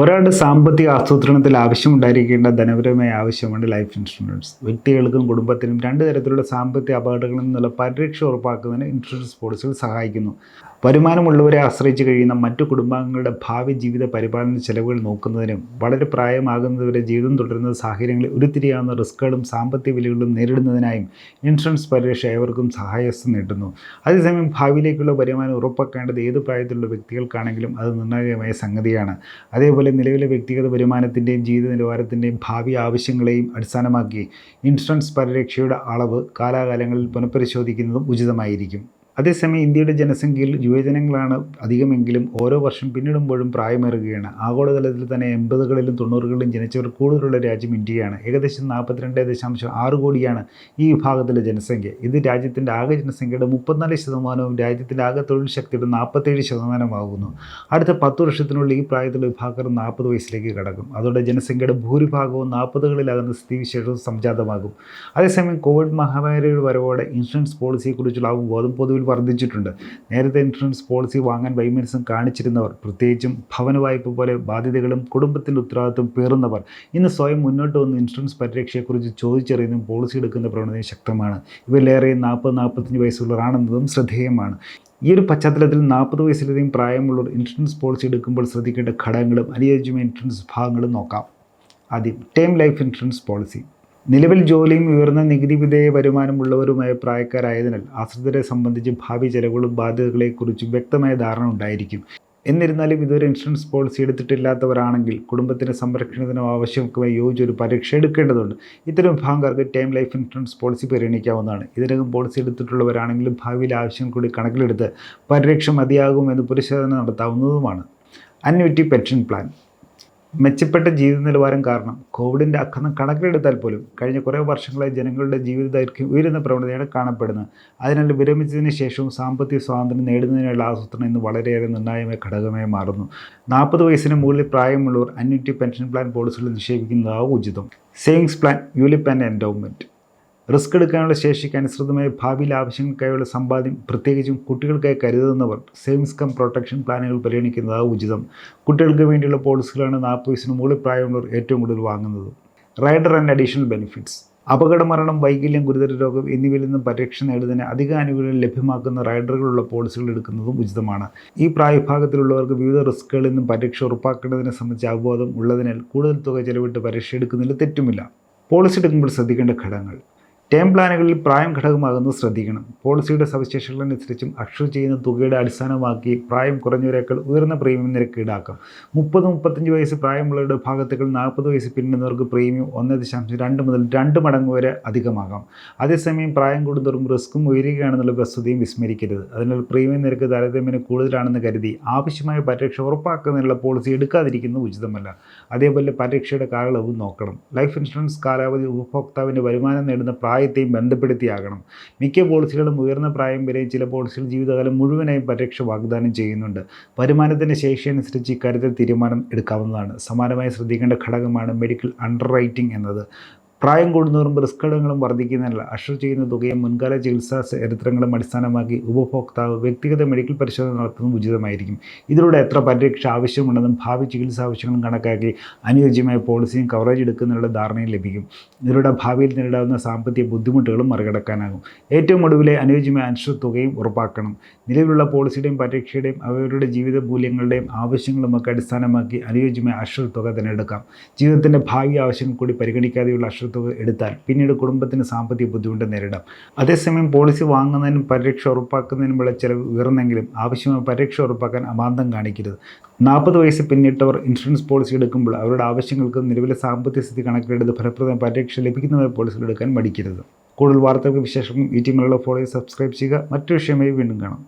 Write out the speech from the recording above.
ഒരാളുടെ സാമ്പത്തിക ആസൂത്രണത്തിൽ ആവശ്യമുണ്ടായിരിക്കേണ്ട ധനപരമായ ആവശ്യമാണ് ലൈഫ് ഇൻഷുറൻസ് വ്യക്തികൾക്കും കുടുംബത്തിനും രണ്ട് തരത്തിലുള്ള സാമ്പത്തിക അപകടങ്ങളിൽ നിന്നുള്ള പരിരക്ഷ ഉറപ്പാക്കുന്നതിന് ഇൻഷുറൻസ് പോളിസികൾ സഹായിക്കുന്നു. വരുമാനമുള്ളവരെ ആശ്രയിച്ച് കഴിയുന്ന മറ്റു കുടുംബാംഗങ്ങളുടെ ഭാവി ജീവിത പരിപാലന ചെലവുകൾ നോക്കുന്നതിനും വളരെ പ്രായമാകുന്നതുവരെ ജീവിതം തുടരുന്ന സാഹചര്യങ്ങളിൽ ഉരുത്തിരിയാവുന്ന റിസ്ക്കുകളും സാമ്പത്തിക വിലകളും നേരിടുന്നതിനായും ഇൻഷുറൻസ് പരിരക്ഷ ഏവർക്കും സഹായസ്ഥ നേടുന്നു. അതേസമയം ഭാവിയിലേക്കുള്ള വരുമാനം ഉറപ്പാക്കേണ്ടത് ഏത് പ്രായത്തിലുള്ള വ്യക്തികൾക്കാണെങ്കിലും അത് നിർണായകമായ സംഗതിയാണ്. അതേപോലെ നിലവിലെ വ്യക്തിഗത വരുമാനത്തിന്റെയും ജീവിത നിലവാരത്തിന്റെയും ഭാവി ആവശ്യങ്ങളെയും അടിസ്ഥാനമാക്കി ഇൻഷുറൻസ് പരിരക്ഷയുടെ അളവ് കാലാകാലങ്ങളിൽ പുനഃപരിശോധിക്കുന്നതും ഉചിതമായിരിക്കും. അതേസമയം ഇന്ത്യയുടെ ജനസംഖ്യയിൽ യുവജനങ്ങളാണ് അധികമെങ്കിലും ഓരോ വർഷം പിന്നിടുമ്പോഴും പ്രായമേറുകയാണ്. ആഗോളതലത്തിൽ തന്നെ എൺപതുകളിലും തൊണ്ണൂറുകളിലും ജനിച്ചവർ കൂടുതലുള്ള രാജ്യം ഇന്ത്യയാണ്. ഏകദേശം നാൽപ്പത്തിരണ്ട് ദശാംശം ആറ് കോടിയാണ് ഈ വിഭാഗത്തിലെ ജനസംഖ്യ. ഇത് രാജ്യത്തിന്റെ ആകെ ജനസംഖ്യയുടെ മുപ്പത്തിനാല് ശതമാനവും രാജ്യത്തിന്റെ ആകെ തൊഴിൽ ശക്തിയുടെ നാൽപ്പത്തേഴ് ശതമാനമാകുന്നു. അടുത്ത പത്ത് വർഷത്തിനുള്ളിൽ ഈ പ്രായത്തിലെ വിഭാഗർ നാൽപ്പത് വയസ്സിലേക്ക് കടക്കും. അതോടെ ജനസംഖ്യയുടെ ഭൂരിഭാഗവും നാൽപ്പതുകളിലാകുന്ന സ്ഥിതിവിശേഷവും സംജാതമാകും. അതേസമയം കോവിഡ് മഹാമാരിയുടെ വരവോടെ ഇൻഷുറൻസ് പോളിസിയെക്കുറിച്ചുള്ള അവബോധം പൊതുവിൽ വർദ്ധിച്ചിട്ടുണ്ട്. നേരത്തെ ഇൻഷുറൻസ് പോളിസി വാങ്ങാൻ വൈമനസ്യം കാണിച്ചിരുന്നവർ പ്രത്യേകിച്ചും ഭവന വായ്പ പോലെ ബാധ്യതകളും കുടുംബത്തിന്റെ ഉത്തരവാദിത്വം പേറുന്നവർ ഇന്ന് സ്വയം മുന്നോട്ട് വന്ന് ഇൻഷുറൻസ് പരിരക്ഷയെക്കുറിച്ച് ചോദിച്ചറിയുന്നതും പോളിസി എടുക്കുന്ന പ്രവണതയും ശക്തമാണ്. ഇവരിലേറെ നാൽപ്പത് നാൽപ്പത്തഞ്ച് വയസ്സുള്ളവരാണെന്നതും ശ്രദ്ധേയമാണ്. ഈ ഒരു പശ്ചാത്തലത്തിൽ നാൽപ്പത് വയസ്സിലധികം പ്രായമുള്ളവർ ഇൻഷുറൻസ് പോളിസി എടുക്കുമ്പോൾ ശ്രദ്ധിക്കേണ്ട ഘടകങ്ങളും അനുയോജ്യമായ ഇൻഷുറൻസ് ഭാഗങ്ങളും നോക്കാം. ആദ്യം ടേം ലൈഫ് ഇൻഷുറൻസ് പോളിസി നിലവിൽ ജോലിയും ഉയർന്ന നികുതി വിധേയ വരുമാനമുള്ളവരുമായ പ്രായക്കാരായതിനാൽ ആശ്രിതരെ സംബന്ധിച്ച് ഭാവി ചെലവുകളും ബാധ്യതകളെക്കുറിച്ചും വ്യക്തമായ ധാരണ ഉണ്ടായിരിക്കും. എന്നിരുന്നാലും ഇതൊരു ഇൻഷുറൻസ് പോളിസി എടുത്തിട്ടില്ലാത്തവരാണെങ്കിൽ കുടുംബത്തിന്റെ സംരക്ഷണത്തിനോ ആവശ്യമായി യോജിച്ചൊരു പരീക്ഷ എടുക്കേണ്ടതുണ്ട്. ഇത്തരം വിഭാഗക്കാർക്ക് ടൈം ലൈഫ് ഇൻഷുറൻസ് പോളിസി പരിഗണിക്കാവുന്നതാണ്. ഇതിനകം പോളിസി എടുത്തിട്ടുള്ളവരാണെങ്കിലും ഭാവിയിൽ ആവശ്യം കൂടി കണക്കിലെടുത്ത് പരിരക്ഷ മതിയാകുമെന്ന് പരിശോധന നടത്താവുന്നതുമാണ്. അന്വിറ്റി പെൻഷൻ പ്ലാൻ. മെച്ചപ്പെട്ട ജീവിത നിലവാരം കാരണം കോവിഡിന്റെ അക്രമം കണക്കിലെടുത്താൽ പോലും കഴിഞ്ഞ കുറേ വർഷങ്ങളായി ജനങ്ങളുടെ ജീവിത ദൈർഘ്യം ഉയരുന്ന പ്രവണതയാണ് കാണപ്പെടുന്നത്. അതിനാൽ വിരമിച്ചതിന് ശേഷവും സാമ്പത്തിക സ്വാതന്ത്ര്യം നേടുന്നതിനുള്ള ആസൂത്രണം ഇന്ന് വളരെയേറെ നിർണായകമായ ഘടകമായി മാറുന്നു. നാൽപ്പത് വയസ്സിന് മുകളിൽ പ്രായമുള്ളവർ അന്യൂറ്റി പെൻഷൻ പ്ലാൻ പോളിസികൾ നിക്ഷേപിക്കുന്നതാവും ഉചിതം. Savings plan ULIP and endowment risk എടുക്കാനുള്ള ശേഷിക്ക് അനുസൃതമായ ഭാവിയിൽ ആവശ്യങ്ങൾക്കായുള്ള സമ്പാദ്യം പ്രത്യേകിച്ചും കുട്ടികൾക്കായി കരുതുന്നവർ സേവിങ്സ് കം പ്രൊട്ടക്ഷൻ പ്ലാനുകൾ പരിഗണിക്കുന്നതാണ് ഉചിതം. കുട്ടികൾക്ക് വേണ്ടിയുള്ള പോളിസികളാണ് നാൽപ്പത് വയസ്സിന് മുകളിൽ പ്രായമുള്ളവർ ഏറ്റവും കൂടുതൽ വാങ്ങുന്നത്. Rider and additional benefits. അപകട മരണം വൈകല്യം ഗുരുതര രോഗം എന്നിവയിൽ നിന്നും പരിരക്ഷ നേടുന്നതിന് അധിക ആനുകൂല്യം ലഭ്യമാക്കുന്ന റൈഡറുകളുള്ള പോളിസികൾ എടുക്കുന്നതും ഉചിതമാണ്. ഈ പ്രായഭാഗത്തിലുള്ളവർക്ക് വിവിധ റിസ്കുകളിൽ നിന്നും പരിരക്ഷ ഉറപ്പാക്കേണ്ടതിനെ സംബന്ധിച്ച് അവബോധം ഉള്ളതിനാൽ കൂടുതൽ തുക ചെലവിട്ട് പരിരക്ഷ എടുക്കുന്നതിൽ തെറ്റുമില്ല. പോളിസി എടുക്കുമ്പോൾ ശ്രദ്ധിക്കേണ്ട ഘടകങ്ങൾ. ടേം പ്ലാനുകളിൽ പ്രായം ഘടകമാകുന്നത് ശ്രദ്ധിക്കണം. പോളിസിയുടെ സവിശേഷതകളനുസരിച്ചും അക്ഷർ ചെയ്യുന്ന തുകയുടെ അടിസ്ഥാനമാക്കി പ്രായം കുറഞ്ഞവരേക്കാൾ ഉയർന്ന പ്രീമിയം നിരക്ക് ഈടാക്കാം. മുപ്പത് മുപ്പത്തഞ്ച് വയസ്സ് പ്രായമുള്ളവരുടെ ഭാഗത്തേക്കാൾ നാൽപ്പത് വയസ്സ് പിന്നിടുന്നവർക്ക് പ്രീമിയം ഒന്ന് ദശാംശം രണ്ട് മുതൽ രണ്ട് മടങ്ങ് വരെ അധികമാകാം. അതേസമയം പ്രായം കൂടുന്നവരും റിസ്ക്കും ഉയരുകയാണെന്നുള്ള വസ്തുതയും വിസ്മരിക്കരുത്. അതിനാൽ പ്രീമിയം നിരക്ക് താരതമ്യേന കൂടുതലാണെന്ന് കരുതി ആവശ്യമായ പരിരക്ഷ ഉറപ്പാക്കുന്നതിനുള്ള പോളിസി എടുക്കാതിരിക്കുന്നത് ഉചിതമല്ല. അതേപോലെ പരിരക്ഷയുടെ കാലയളവ് നോക്കണം. ലൈഫ് ഇൻഷുറൻസ് കാലാവധി ഉപഭോക്താവിന്റെ വരുമാനം നേടുന്ന പ്രായ പ്രായത്തെയും ബന്ധപ്പെടുത്തിയാകണം. മിക്ക പോളിസികളും ഉയർന്ന പ്രായം വരെ ചില പോളിസികൾ ജീവിതകാലം മുഴുവനായും പരിരക്ഷ വാഗ്ദാനം ചെയ്യുന്നുണ്ട്. വരുമാനത്തിന്റെ ശേഷി അനുസരിച്ച് ഇക്കാര്യത്തിൽ തീരുമാനം എടുക്കാവുന്നതാണ്. സമാനമായി ശ്രദ്ധിക്കേണ്ട ഘടകമാണ് മെഡിക്കൽ അണ്ടർ റൈറ്റിംഗ് എന്നത്. പ്രായം കൂടുന്നവരും റിസ്ക് ഘടകങ്ങളും വർദ്ധിക്കുന്നതിനാൽ അഷർ ചെയ്യുന്ന തുകയും മുൻകാല ചികിത്സാ ചരിത്രങ്ങളും അടിസ്ഥാനമാക്കി ഉപഭോക്താവ് വ്യക്തിഗത മെഡിക്കൽ പരിശോധന നടത്തുന്നത് ഉചിതമായിരിക്കും. ഇതിലൂടെ എത്ര പരിരക്ഷ ആവശ്യമുണ്ടെന്നും ഭാവി ചികിത്സാ ആവശ്യങ്ങളും കണക്കാക്കി അനുയോജ്യമായ പോളിസിയും കവറേജ് എടുക്കുന്നതിനുള്ള ധാരണയും ലഭിക്കും. ഇതിലൂടെ ഭാവിയിൽ നേരിടാവുന്ന സാമ്പത്തിക ബുദ്ധിമുട്ടുകളും മറികടക്കാനാകും. ഏറ്റവും ഒടുവിലെ അനുയോജ്യമായ അൻഷർ തുകയും ഉറപ്പാക്കണം. നിലവിലുള്ള പോളിസിയുടെയും പരിരക്ഷയുടെയും അവരുടെ ജീവിത മൂല്യങ്ങളുടെയും ആവശ്യങ്ങളുമൊക്കെ അടിസ്ഥാനമാക്കി അനുയോജ്യമായ അഷർ തുക തിരഞ്ഞെടുക്കാം ജീവിതത്തിന്റെ ഭാവി ആവശ്യങ്ങൾ കൂടി പരിഗണിക്കാതെയുള്ള അഷർ തുക എടുത്താൽ പിന്നീട് കുടുംബത്തിന് സാമ്പത്തിക ബുദ്ധിമുട്ട് നേരിടാം. അതേസമയം പോളിസി വാങ്ങുന്നതിനും പരിരക്ഷ ഉറപ്പാക്കുന്നതിനുമുള്ള ചെലവ് ഉയർന്നെങ്കിലും ആവശ്യമായ പരിരക്ഷ ഉറപ്പാക്കാൻ അമാന്തം കാണിക്കരുത്. നാൽപ്പത് വയസ്സ് പിന്നിട്ടവർ ഇൻഷുറൻസ് പോളിസി എടുക്കുമ്പോൾ അവരുടെ ആവശ്യങ്ങൾക്ക് നിലവിലെ സാമ്പത്തിക സ്ഥിതി കണക്കിലെടുത്ത് ഫലപ്രദമായ പരിരക്ഷ ലഭിക്കുന്നവരെ പോളിസികൾ എടുക്കാൻ മടിക്കരുത്. കൂടുതൽ വാർത്തകൾക്ക് വിശേഷം ഈ ടീമിലുള്ള ഫോളോ സബ്സ്ക്രൈബ് ചെയ്യുക. മറ്റു വിഷയമായി വീണ്ടും കാണാം.